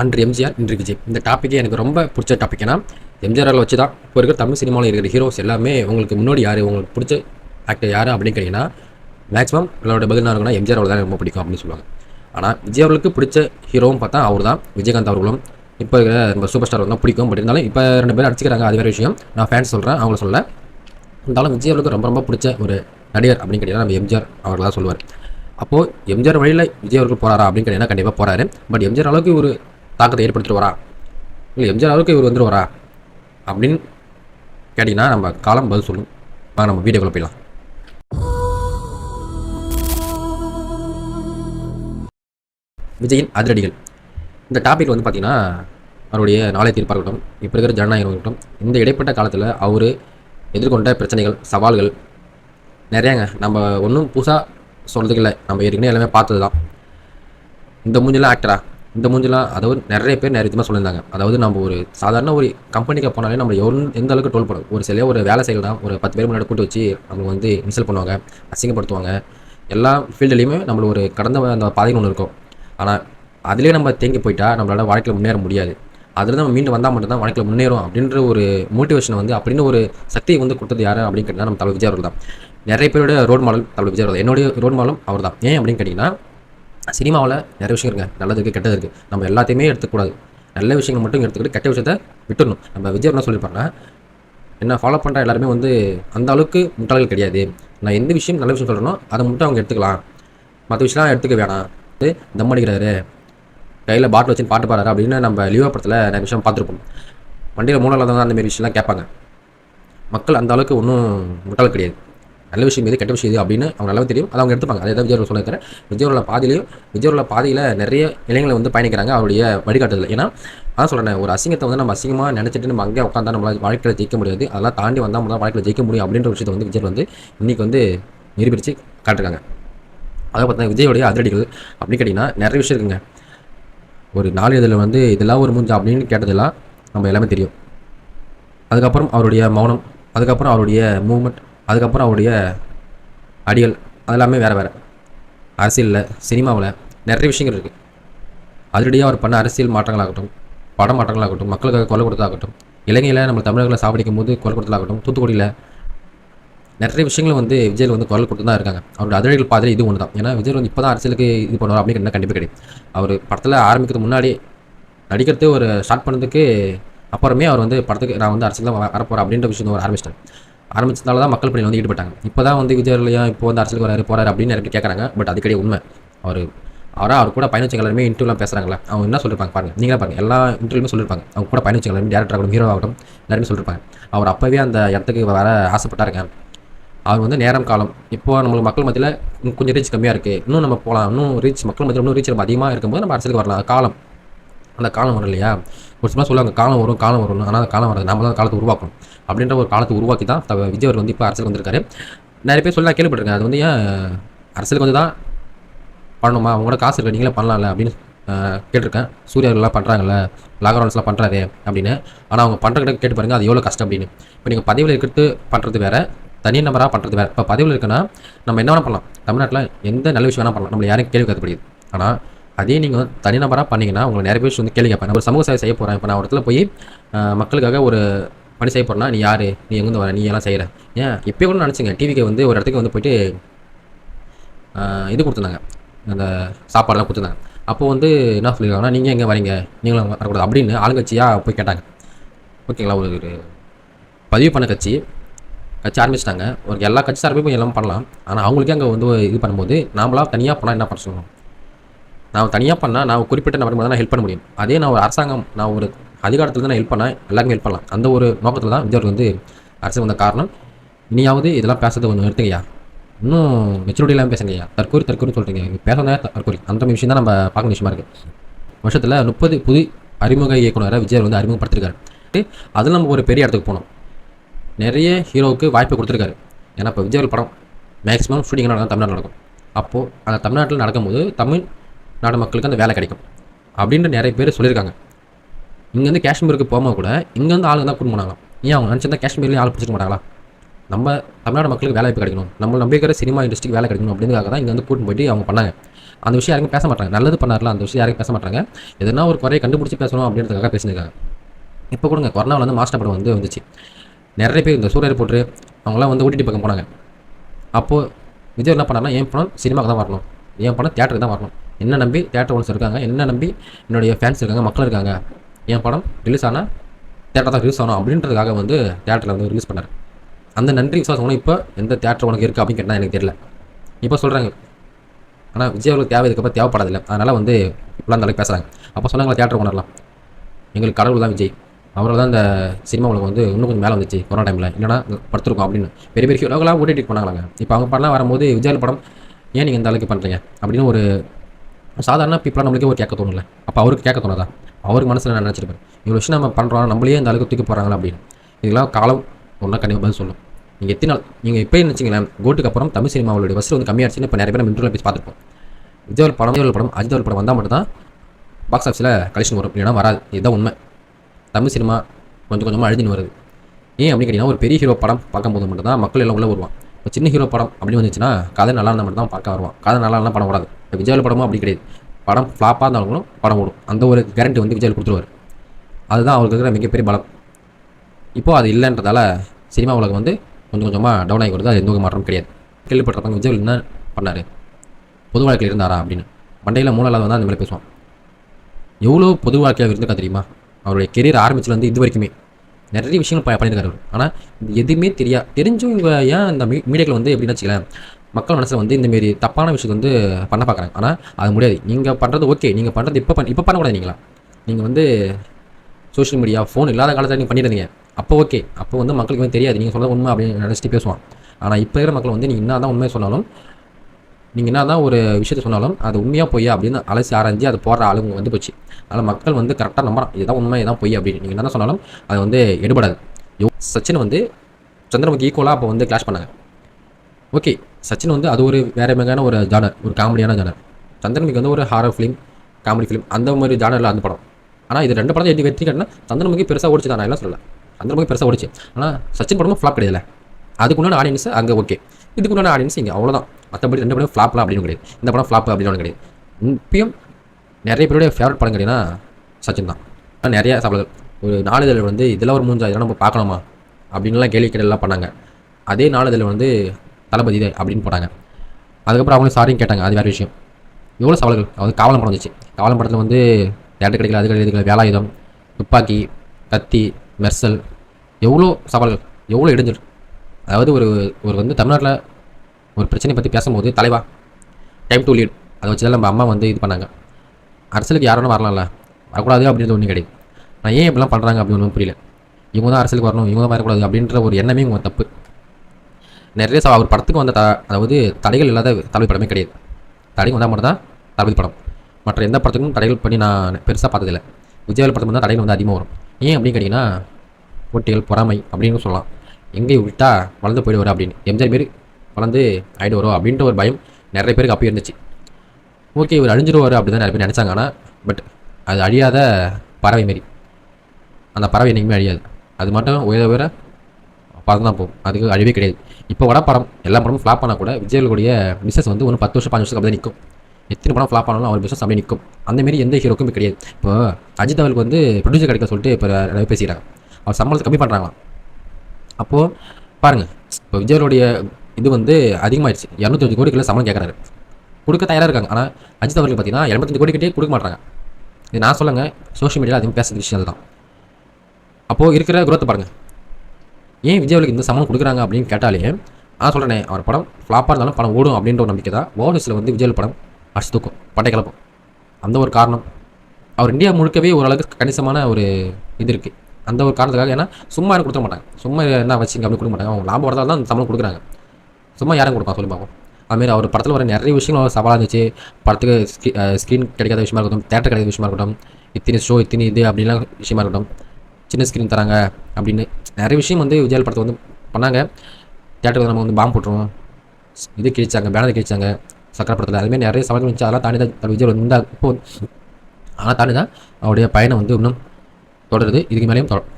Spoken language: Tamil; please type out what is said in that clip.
அன்று எம்ஜிஆர் இன்று விஜய். இந்த டாப்பிக்கே எனக்கு ரொம்ப பிடிச்ச டாபிக் ஏன்னா எம்ஜிஆரால் வச்சு தான் இப்போ இருக்கிற தமிழ் சினிமாவில் இருக்கிற ஹீரோஸ் எல்லாமே உங்களுக்கு முன்னாடி யார் உங்களுக்கு பிடிச்ச ஆக்டர் யார் அப்படின்னு கேட்டிங்கன்னா மேக்ஸிமம் என்னோட பதில் என்ன எம்ஜிஆர் அவர்கள் தான் ரொம்ப பிடிக்கும் அப்படின்னு சொல்லுவாங்க. ஆனால் விஜய் அவர்களுக்கு பிடிச்ச ஹீரோவும் பார்த்தா அவர் தான் விஜயகாந்த் அவர்களும் இப்போ இருக்கிற நம்ம சூப்பர் ஸ்டார் தான் பிடிக்கும். பட் இருந்தாலும் இப்போ ரெண்டு பேரும் அடிச்சுக்கிறாங்க அது வேறு விஷயம். நான் ஃபேன்ஸ் சொல்கிறேன் அவங்கள சொல்ல. இருந்தாலும் விஜய் அவர்களுக்கு ரொம்ப ரொம்ப பிடிச்ச ஒரு நடிகர் அப்படின்னு கேட்டிங்கன்னா நம்ம எம்ஜிஆர் அவர்கள் தான் சொல்லுவார். அப்போது எம்ஜிஆர் வழியில் விஜய் அவர்கள் போகிறாரா அப்படின்னு கேட்டிங்கன்னா கண்டிப்பாக போகிறாரு பட் எம்ஜிஆர் அளவுக்கு ஒரு தாக்கத்தை ஏற்படுத்திட்டு வரா இல்லை எம்ஜிஆர் அளவுக்கு இவர் வந்துட்டு வரா அப்படின்னு கேட்டிங்கன்னா நம்ம காலம் பதில் சொல்லும். வாங்க நம்ம வீடியோக்குள்ள போயிடலாம். விஜயின் அதிரடிகள். இந்த டாபிக் வந்து பார்த்திங்கன்னா அவருடைய நாளை தீர்ப்பாக இருக்கட்டும் இப்போ இருக்கிற ஜனநாயகம் இருக்கட்டும் இந்த இடைப்பட்ட காலத்தில் அவர் எதிர்கொண்ட பிரச்சனைகள் சவால்கள் நிறையாங்க நம்ம ஒன்றும் புதுசாக சொல்கிறதுக்கு இல்லை. நம்ம ஏற்கனவே எல்லாமே பார்த்தது தான் இந்த மூஞ்சிலாம் ஆக்டரா இந்த மூஞ்சிலாம் அதாவது நிறைய பேர் நிறைய விதமாக சொல்லியிருந்தாங்க. அதாவது நம்ம ஒரு சாதாரண ஒரு கம்பெனிக்கு போனாலே நம்ம எவ்வளோ எந்த அளவுக்கு டோல் பண்ணும் ஒரு சிலையாக ஒரு வேலை செய்யலாம் ஒரு பத்து பேர் முன்னாடி கூட்டு வச்சு நம்மளுக்கு வந்து இன்சல்ட் பண்ணுவாங்க அசிங்கப்படுத்துவாங்க. எல்லா ஃபீல்டுலேயுமே நம்மள ஒரு கடந்த அந்த பாதைகள் ஒன்று இருக்கும். ஆனால் அதிலே நம்ம தேங்கி போயிட்டா நம்மளால வாழ்க்கையில் முன்னேற முடியாது. அதில் நம்ம மீண்டும் வந்தால் மட்டும்தான் வாழ்க்கையில் முன்னேறும் அப்படின்ற ஒரு மோட்டிவேஷனை வந்து அப்படின்னு ஒரு சக்தியை வந்து கொடுத்தது யார் அப்படின்னு கேட்டால் நம்ம தலைவர் விஜய் அவர்கள் தான். நிறைய பேரோட ரோல் மாடல் தலைவர் விஜய் அவர்கள் என்னுடைய ரோல் மாடலும் அவர் தான் ஏன் அப்படின்னு கேட்டிங்கன்னா சினிமாவில் நிறைய விஷயம் இருக்குங்க நல்லது இருக்குது கெட்டது இருக்குது நம்ம எல்லாத்தையுமே எடுத்துக்கூடாது. நல்ல விஷயங்கள் மட்டும் எடுத்துக்கிட்டு கெட்ட விஷயத்த விட்டுடணும் நம்ம விஜய் என்ன சொல்லியிருப்பாங்கன்னா என்ன ஃபாலோ பண்ணுற எல்லாருமே வந்து அந்த அளவுக்கு முட்டாள்கள் கிடையாது. நான் எந்த விஷயம் நல்ல விஷயம் சொல்கிறேனோ அதை மட்டும் அவங்க எடுத்துக்கலாம். மற்ற விஷயம்லாம் எடுத்துக்க வேணாம். வந்து தம் அடிக்கிறாரு. கையில் பாட்டில் வச்சு பாட்டு பாடுறாரு அப்படின்னு நம்ம லியோ படத்தில் நிறைய விஷயம் பார்த்துருப்போம். வண்டியில் மூணாவது தான் அந்த மாதிரி விஷயம்லாம் கேட்பாங்க. மக்கள் அந்த அளவுக்கு ஒன்றும் முட்டாள் கிடையாது. நல்ல விஷயம் இது கெட்ட விஷயம் இது அப்படின்னு அவங்க நல்லா தெரியும். அதை அவங்க எடுத்துப்பாங்க. அதை தான் விஜய் சொல்லியிருக்கிறேன் விஜயோட பாதியிலையும் விஜயோட பாதியில் நிறைய இளைஞர்களை வந்து பயணிக்கிறாங்க அவருடைய வழிகாட்டுதல் ஏன்னா அதான் சொல்கிறேன் ஒரு அசிங்கத்தை வந்து நம்ம அசிங்கமாக நினச்சிட்டு நம்ம அங்கே உட்காந்தா நம்மளால் வாழ்க்கையில் ஜெயிக்க முடியாது. அதெல்லாம் தாண்டி வந்தால் நம்மளால் வாழ்க்கையில் ஜெயிக்க முடியும் அப்படின்ற விஷயத்தை வந்து விஜய் வந்து இன்றைக்கி வந்து நிரூபித்து காட்டுறாங்க அதை பார்த்தா விஜயோடைய அதிரடிகள் அப்படின்னு கேட்டிங்கன்னா நிறைய விஷயம் இருக்குங்க. ஒரு நாளிதழில் வந்து இதெல்லாம் ஒரு மூஞ்சா? அப்படின்னு கேட்டதெல்லாம் நம்ம எல்லாமே தெரியும். அதுக்கப்புறம் அவருடைய மௌனம் அதுக்கப்புறம் அவருடைய மூமெண்ட் அதுக்கப்புறம் அவருடைய அடிகள் அதெல்லாமே வேறு வேறு. அரசியலில் சினிமாவில் நிறைய விஷயங்கள் இருக்குது அதிரடியாக அவர் பண்ண அரசியல் மாற்றங்களாகட்டும் பட மாற்றங்களாகட்டும் மக்களுக்காக கொலை கொடுத்தாகட்டும் இலங்கையில் நம்ம தமிழர்களை சாவடிக்கும் போது கொலை கொடுத்ததாகட்டும் தூத்துக்குடியில் நிறைய விஷயங்களும் வந்து விஜய் வந்து குரல் கொடுத்து தான் இருக்காங்க. அவரோட அதிரடிகள் பாதையில் இது ஒன்று தான் ஏன்னா விஜய் வந்து இப்போ தான் அரசியலுக்கு இது பண்ணுவார் அப்படின்னு கண்டிப்பாக கிடையாது. அவர் படத்தில் ஆரம்பிக்கிறதுக்கு முன்னாடி நடிக்கிறது ஒரு ஸ்டார்ட் பண்ணதுக்கு அப்புறமே அவர் வந்து படத்துக்கு நான் வந்து அரசியல் தான் வரப்போகிறேன் அப்படின்ற விஷயம் அவர் ஆரம்பிச்சிட்டார். ஆரம்பிச்சதால தான் மக்கள் பணியில் வந்து ஈடுபட்டாங்க. இப்போ தான் வந்து விஜய் இல்லையா இப்போ வந்து அரசியலுக்கு வராரு போகிறாரு அப்படின்னு நிறைய பேர் கேட்குறாங்க பட் அது கிடையாது உண்மை. அவர் அவராக அவர் கூட பயணிச்சவங்க எல்லாருமே இன்டர்வியூலாம் பேசுகிறாங்களா அவங்க என்ன சொல்லியிருப்பாங்க பாருங்க. நீங்களே பாருங்க. எல்லா இன்டர்வியூமே சொல்லியிருப்பாங்க அவங்க கூட பயணிச்சவங்க எல்லாருமே டேரக்டர் ஆகட்டும் ஹீரோ ஆகட்டும் எல்லாருமே சொல்லியிருப்பாங்க அவர் அப்போவே அந்த இடத்துக்கு வர ஆசைப்பட்டாருங்க. அவர் வந்து நேரம் காலம். இப்போ நம்மளுக்கு மக்கள் மத்தியில் கொஞ்சம் ரீச் கம்மியாக இருக்குது இன்னும் நம்ம போகலாம் இன்னும் ரீச் மக்கள் மத்தியில் இன்னும் ரீச் நம்ம அதிகமாக இருக்கும்போது நம்ம அரசியலுக்கு வரலாம். காலம். அந்த காலம் வரும் இல்லையா? ஒரு சும்மா சொல்லுவாங்க காலம் வரும் காலம் வரும் ஆனால் அந்த காலம் வராது. நம்ம தான் காலத்தை உருவாக்கணும். அப்படின்ற ஒரு காலத்தை உருவாக்கி தான் விஜய் அவர் வந்து இப்போ அரசியல் வந்திருக்காரு. நிறைய பேர் சொல்லி நான் கேள்விப்பட்டிருக்கேன். அது வந்து ஏன் அரசியலுக்கு வந்து தான் பண்ணணுமா? அவங்களோட காசு இருக்க நீங்களே பண்ணலாம்ல அப்படின்னு கேட்டிருக்கேன். சூரியர்கள்லாம் பண்ணுறாங்கல்ல லாகரன்ஸ்லாம் பண்ணுறாரு அப்படின்னு. ஆனால் அவங்க பண்ணுறக்கிட்ட கேட்டு பாருங்கள் அது எவ்வளோ கஷ்டம் அப்படின்னு. இப்போ நீங்கள் பதவியில் இருக்கிறது பண்ணுறது வேறு தனி நபராக பண்ணுறது வேறு. இப்போ பதவியில் இருக்குன்னா நம்ம என்ன வேணால் பண்ணலாம். தமிழ்நாட்டில் எந்த நல்ல விஷயம் வேணால் பண்ணலாம். நம்மளை யாரும் கேள்வி கேட்கப்படுது ஆனால் அதே நீங்கள் வந்து தனிநபராக பண்ணிங்கன்னா உங்களுக்கு நிறைய பேர் வந்து கேள்வி கேட்பேன் நான் ஒரு சமூக சேவை செய்ய போகிறேன் இப்போ நான் ஒரு இடத்துல போய் மக்களுக்காக ஒரு பணி செய்ய போகிறேன்னா நீ யார்? நீ எங்கேருந்து வர? நீ எல்லாம் செய்கிற ஏன்? இப்போ கூட நினச்சிங்க. டிவிக்கு வந்து ஒரு இடத்துக்கு வந்து போயிட்டு இது கொடுத்துருந்தாங்க. அந்த சாப்பாடெல்லாம் கொடுத்துருந்தாங்க. அப்போது வந்து என்ன சொல்லியிருக்காங்கன்னா நீங்கள் எங்கே வரீங்க? நீங்களும் வரக்கூடாது. அப்படின்னு ஆளுங்கட்சியாக போய் கேட்டாங்க. ஓகேங்களா? ஒரு ஒரு பதிவு பண்ண கட்சி கட்சி ஆரம்பிச்சிட்டாங்க. ஒரு எல்லா கட்சி சார்பையும் போய் எல்லாம் பண்ணலாம். ஆனால் அவங்களுக்கே அங்கே வந்து இது பண்ணும்போது நாமளாக தனியாக போனால் என்ன பண்ண சொல்லணும் நான் தனியாக பண்ணால் நான் ஒரு குறிப்பிட்ட நபருக்கு தான் ஹெல்ப் பண்ண முடியும். அதே நான் ஒரு அரசாங்கம் நான் ஒரு அதிகாரத்தில் தான் நான் ஹெல்ப் பண்ணேன் எல்லாருமே ஹெல்ப் பண்ணலாம். அந்த ஒரு நோக்கத்தில் தான் விஜய் வந்து அரசு வந்த காரணம். இனியாவது இதெல்லாம் பேசுறது கொஞ்சம் நிறுத்துங்கய்யா இன்னும் மெச்சூரிட்டி இல்லாமல் பேசுங்கய்யா தற்கூரி தற்கூரி சொல்கிறீங்க பேசுறதா தற்கூரி அந்த விஷயம் தான் நம்ம பார்க்க விஷயமா இருக்குது வருஷத்தில் முப்பது புது அறிமுக இயக்குனரை விஜய் வந்து அறிமுகப்படுத்திருக்காரு. அதில் நம்ம ஒரு பெரிய இடத்துக்கு போனோம். நிறைய ஹீரோவுக்கு வாய்ப்பு கொடுத்துருக்காரு. ஏன்னா இப்போ விஜய் படம் மேக்ஸிமம் ஷூட்டிங் நடக்கும் தமிழ்நாடு நடக்கும். அப்போது அந்த தமிழ்நாட்டில் நடக்கும்போது தமிழ் நாடு மக்களுக்கு அந்த வேலை கிடைக்கும். அப்படின்ற நிறைய பேர் சொல்லியிருக்காங்க. இங்கேருந்து காஷ்மீருக்கு போகும்போது கூட இங்கேருந்து ஆளுங்க தான் கூட்டு போனாங்களாம் ஏன் அவங்க நினச்சிருந்தா காஷ்மீர்லேயும் ஆள் பிடிச்சிக்க மாட்டாங்களா? நம்ம தமிழ்நாடு மக்களுக்கு வேலை வாய்ப்பு கிடைக்கணும். நம்ம நம்பிக்கிற சினிமா இண்டஸ்ட்ரிக்கு வேலை கிடைக்கணும் அப்படிங்கிறதுக்காக தான் இங்கே வந்து கூட்டு போயிட்டு அவங்க பண்ணாங்க. அந்த விஷயம் யாருக்கும் பேச மாட்டாங்க. நல்லது பண்ணார்ல அந்த விஷயம் யாருக்கும் பேச மாட்டாங்க. எதனா ஒரு குறையை கண்டுபிடிச்சி பேசணும் அப்படின்றதுக்காக பேசியிருக்காங்க. இப்போ கொடுங்க கொரோனாவில் வந்து மாஸ்டர் படம் வந்து வந்துச்சு. நிறைய பேர் இந்த சூரியர் போட்டு அவங்களாம் வந்து ஓடிடி பக்கம் போனாங்க. அப்போது விஜய் என்ன பண்ணாருன்னா என் படம் சினிமாவுக்கு தான் வரணும். என் படம் தேட்டருக்கு தான் வரணும். என்ன நம்பி தேட்டர் ஓனர்ஸ் இருக்காங்க? என்ன நம்பி என்னுடைய ஃபேன்ஸ் இருக்காங்க? மக்கள் இருக்காங்க? என் படம் ரிலீஸ் ஆனால் தேட்டர் தான் ரிலீஸ் ஆகணும் அப்படின்றதுக்காக வந்து தேட்டரில் வந்து ரிலீஸ் பண்ணார். அந்த நன்றி விசுவாசம் உனக்கு இப்போ எந்த தேட்டர் உனக்கு இருக்குது அப்படின்னு கேட்டால் எனக்கு தெரியல. இப்போ சொல்கிறாங்க ஆனால் விஜய் அவர்களுக்கு தேவை இதுக்கப்புறம் தேவைப்படாதில்ல அதனால் வந்து இப்படிலாம் அந்த அளவுக்கு பேசுகிறாங்க அப்போ சொன்னாங்க தேட்டர் ஓனர்லாம் எங்களுக்கு கடவுள் தான் விஜய். அவரால் தான் இந்த சினிமா உலகம் வந்து இன்னும் கொஞ்சம் மேலே வந்துச்சு கொரோனா டைமில் இல்லைனா படுத்துருக்கோம் அப்படின்னு. பெரிய பெரிய ஹீரோக்கெல்லாம் ஓடிடி பண்ணாங்களாங்க இப்போ அவங்க படம்லாம் வரும்போது விஜய் படம் ஏன் நீங்கள் இந்த அளவுக்கு பண்ணுறீங்க அப்படின்னு ஒரு சாதாரண பீப்புளாக நம்மளுக்கே ஒரு கேட்க தோணும்ல. அப்போ அவருக்கு கேட்க தோணாதா? அவருக்கு மனசில் நான் நினச்சிருப்பேன். இவ்வளோ விஷயம் நம்ம பண்ணுறோம் நம்மளே இந்த அளவுக்கு தூக்கி போகிறாங்களா அப்படின்னு. இதெல்லாம் காலம் ஒன்றா கண்டிப்பாக பதில் சொல்லும். நீங்கள் எத்தனை நாள் நீங்கள் இப்போ நினச்சிங்களேன் கோட்டுக்கு அப்புறம் தமிழ் சினிமாவோட வசதி வந்து கம்மியாச்சுன்னு இப்போ நிறைய பேர் நம்ம இன்டர்வியூ பேசி பார்த்துருப்போம். விஜய் படம் விஜய் படம் அஜித் ஒரு படம் வந்தால் மட்டும் தான் பாக்ஸ் ஆஃபீஸில் கலெக்ஷன் வரும். இல்லைனா வராது. இதுதான் உண்மை. தமிழ் சினிமா கொஞ்சம் கொஞ்சமாக அழிஞ்சுன்னு வருது. ஏன் அப்படின்னு கேட்டிங்கன்னா ஒரு பெரிய ஹீரோ படம் பார்க்கும்போது மட்டும் தான் மக்கள் எல்லாம் உள்ளே வருவான். இப்போ சின்ன ஹீரோ படம் அப்படின்னு வந்துச்சுன்னா கதை நல்லா இருந்தால் மட்டும் தான் பார்க்க வருவான். கதை நல்லா இருந்தால் படம் வராது இப்போ விஜய் படமும் அப்படி கிடையாது. படம் ஃப்ளாப்பாக இருந்தாலும் படம் ஓடும். அந்த ஒரு கேரண்டி வந்து விஜயாவில் கொடுத்துருவார். அதுதான் அவருக்கு இருக்கிற மிகப்பெரிய பலம். இப்போது அது இல்லைன்றதால சினிமா உலகம் வந்து கொஞ்சம் கொஞ்சமாக டவுன் ஆகி வருது. அது எந்த ஒரு மாற்றம் கிடையாது. கேள்விப்பட்டிருப்பாங்க விஜய் என்ன பண்ணார்? பொது வாழ்க்கையில் இருந்தாரா அப்படின்னு. மண்டையில் மூணாவது வந்து அந்த மாதிரி பேசுவான். எவ்வளோ பொது வாழ்க்கையாக இருந்திருக்கா தெரியுமா? அவருடைய கெரியர் ஆரம்பிச்சுலேருந்து இது வரைக்குமே. நிறைய விஷயங்கள் பண்ணியிருக்காரு அவர். ஆனால் எதுவுமே தெரியா தெரிஞ்சும் இவங்க ஏன் இந்த மீ மீடியாக்கள் வந்து எப்படின்னு வச்சுக்கலாம் மக்கள் மனசில் வந்து இந்தமாரி தப்பான விஷயத்தை வந்து பண்ண பார்க்குறாங்க ஆனால் அது முடியாது. நீங்கள் பண்ணுறது ஓகே. நீங்கள் பண்ணுறது இப்போ பண்ண இப்போ பண்ணக்கூடாது நீங்களா? நீங்கள் வந்து சோஷியல் மீடியா ஃபோன் இல்லாத காலத்தில் நீங்கள் பண்ணியிருந்தீங்க அப்போ ஓகே. அப்போ வந்து மக்களுக்கு வந்து தெரியாது. நீங்கள் சொல்கிறது உண்மை அப்படின்னு நினச்சிட்டு பேசுவான் ஆனால் இப்போ இருக்கிற மக்கள் வந்து நீங்கள் என்ன தான் உண்மையை சொன்னாலும் நீங்கள் என்ன தான் ஒரு விஷயத்த சொன்னாலும் அது உண்மையாக பொய்யா அப்படின்னு அலசி ஆராய்ஞ்சு அது போடுற ஆளுங்க வந்து போச்சு. அதனால் மக்கள் வந்து கரெக்டாக நம்புறான் இதுதான் உண்மை இதான் பொய் அப்படின்னு. நீங்கள் என்ன சொன்னாலும் அது வந்து எடுபடாது. யோ சச்சின் வந்து சந்திரமுகி ஈக்குவலாக அப்போ வந்து கிளாஷ் பண்ணாங்க. ஓகே. சச்சின் வந்து அது ஒரு வேற வகையான ஒரு ஜானர் ஒரு காமெடியான ஜானர் சந்திரமுகி வந்து ஒரு ஹாரர் ஃபிலிம் காமெடி ஃபிலிம் அந்த மாதிரி ஜானரில் அந்த படம். ஆனால் இது ரெண்டு படம் எப்படி வெற்றி கட்டினா சந்திரமுகி பெருசாக ஓடிச்சு நான் எல்லாம் சொல்லலை. சந்திரமுகி பெருசாக ஓடிச்சு. ஆனால் சச்சின் படமும் ஃப்ளாப் கிடையாது அதுக்குண்டான ஆடியன்ஸ் அங்கே ஓகே இதுக்குண்டான ஆடியன்ஸ் இங்கே அவ்வளோதான் மற்றபடி ரெண்டு படம் ஃப்ளாப்லாம் அப்படின்னு கிடையாது. இந்த படம் ஃப்ளாப் அப்படின்னு ஒன்று கிடையாது. இப்பயும் நிறைய பேருடைய ஃபேவரட் படம் கிடையாதுன்னா சச்சின் தான். நிறைய சபலங்கள் ஒரு நாளிதழ் வந்து இதெல்லாம் ஒரு மூஞ்சா இதெல்லாம் நம்ம பார்க்கணுமா? அப்படின்லாம் கேள்வி கேட்டெல்லாம் பண்ணாங்க. அதே நாளிதழ் வந்து தளபதி இது அப்படின்னு போட்டாங்க. அதுக்கப்புறம் அவங்களும் சாரியும் கேட்டாங்க. அது வேறு விஷயம். எவ்வளோ சவால்கள்? அது காவலம் படம் வந்துச்சு. காவலம் படத்தில் வந்து தேட்டர் கிடைக்கல அது கிடைக்கல வேலாயுதம் துப்பாக்கி கத்தி மெர்சல் எவ்வளோ சவால்கள்? எவ்வளோ இடைஞ்சல் அதாவது ஒரு ஒரு வந்து தமிழ்நாட்டில் ஒரு பிரச்சனையை பற்றி பேசும்போது தலைவா டைம் டு லீட் அதை வச்சு தான் நம்ம அம்மா வந்து இது பண்ணாங்க. அரசியலுக்கு யாரும் வரலாம்ல. வரக்கூடாது அப்படின்றது ஒன்றும் கிடையாது. நான் ஏன் இப்படிலாம் பண்ணுறாங்க அப்படின்னு ஒன்றும் புரியல. இவங்க தான் அரசியலுக்கு வரணும் இவங்க தான் வரக்கூடாது அப்படின்ற ஒரு எண்ணமே உங்கள் தப்பு. நிறைய சவா அவர் படத்துக்கு வந்த த அதாவது தடைகள் இல்லாத தளபதி படமே கிடையாது. தடை வந்தால் மட்டும் தான் தளபதி படம். மற்ற எந்த படத்துக்கும் தடைகள் பண்ணி நான் பெருசாக பார்த்ததில்ல. விஜய் படத்துக்கு தான் தடைகள் வந்து அதிகமாக வரும். ஏன் அப்படின்னு கேட்டிங்கன்னா போட்டிகள் பொறாமை அப்படின்னு சொல்லலாம். எங்கே விட்டா வளர்ந்து போயிடுவார் அப்படின்னு. எம்ஜிஆர் மாரி வளர்ந்து ஆயிடு வரும் அப்படின்ற ஒரு பயம் நிறைய பேருக்கு அப்போ இருந்துச்சு. ஓகே இவர் அழிஞ்சிருவார் அப்படி தான் நிறைய பேர் நினச்சாங்க. ஆனால் பட் அது அழியாத பறவை மாரி. அந்த பறவை என்றைக்குமே அழியாது. அது மட்டும் உயர உயர படம் தான் போகும். அதுக்கு அழிவே கிடையாது. இப்போ வட படம் எல்லா படமும் ஃப்ளாப் பண்ணால் கூட விஜயர்களுடைய பிஸ்னஸ் வந்து ஒன்று பத்து வருஷம் பாஞ்சு வருஷத்துக்கு அப்படியே நிற்கும் எத்தனை படம் ஃப்ளாப் ஆனாலும் அவர் பிஸ்னஸ் அப்படியே நிற்கும் அந்தமாரி எந்த ஹீரோக்கும் கிடையாது. இப்போ அஜித் அவருக்கு வந்து ப்ரொடியூசர் கிடைக்க சொல்லிட்டு இப்போ நிறைய பேசிக்கிறாங்க அவர் சம்பளத்தை கம்மி பண்ணுறாங்களாம் அப்போது பாருங்கள் இப்போ விஜயருடைய இது வந்து அதிகமாகிடுச்சு இரநூத்தஞ்சு கோடிக்குள்ள சம்பளம் கேட்குறாரு கொடுக்க தயாராக இருக்காங்க. ஆனால் அஜித் அவர்கள் பார்த்தீங்கன்னா எண்பத்தஞ்சு கோடி கொடுக்க மாட்டாங்க இது நான் சொல்லுங்கள் சோஷியல் மீடியாவில் அதிகமாக பேசுகிற விஷயம் அதுதான். அப்போது இருக்கிற குரோத்தை பாருங்கள் ஏன் விஜய் அவர்களுக்கு இந்த சம்மன் கொடுக்குறாங்க அப்படின்னு கேட்டாலே நான் சொல்கிறேன் அவர் படம் ஃப்ளாப்பாக இருந்தாலும் படம் ஓடும் அப்படின்ற ஒரு நம்பிக்கை தான். ஓவர்ஸில் வந்து விஜய் படம் அடிச்சு தூக்கும் பட்டை கிளப்பும். அந்த ஒரு காரணம். அவர் இந்தியா முழுக்கவே ஓரளவுக்கு கணிசமான ஒரு இது இருக்குது அந்த ஒரு காரணத்துக்காக ஏன்னா சும்மா யாரும் கொடுக்க மாட்டாங்க. சும்மா என்ன வச்சுங்க அப்படின்னு கொடுக்க மாட்டாங்க. அவங்க லாபம் வரதால தான் அந்த சம்பளம் கொடுக்குறாங்க. சும்மா யாரும் கொடுப்பா சொல்லி பார்ப்போம். அதுமாரி அவர் படத்தில் வர நிறைய விஷயங்கள் சவாலாக இருந்துச்சு. படத்துக்கு ஸ்க்ரீன் கிடைக்காத விஷயமா இருக்கட்டும் தேட்டர் கிடைக்காத விஷயமா இருக்கட்டும் இத்தனை ஷோ இத்தனை இது அப்படின்லாம் விஷயமா இருக்கட்டும். சின்ன ஸ்க்ரீன் தராங்க அப்படின்னு நிறைய விஷயம் வந்து விஜயால் படத்தை வந்து பண்ணாங்க. தேட்டருக்கு நம்ம வந்து பாம்பு போட்டுருவோம். இது கிழிச்சாங்க பேனர் கிழிச்சாங்க சக்கரை படத்தில். அதுமாதிரி நிறைய சவால்கள் இருந்துச்சு அதெல்லாம் தாண்டி தான் விஜய் வந்து இப்போ ஆனால் தாண்டி தான் அவருடைய பயணம் வந்து இன்னும் தொடருது. இதுக்கு மேலேயும் தொடரும்.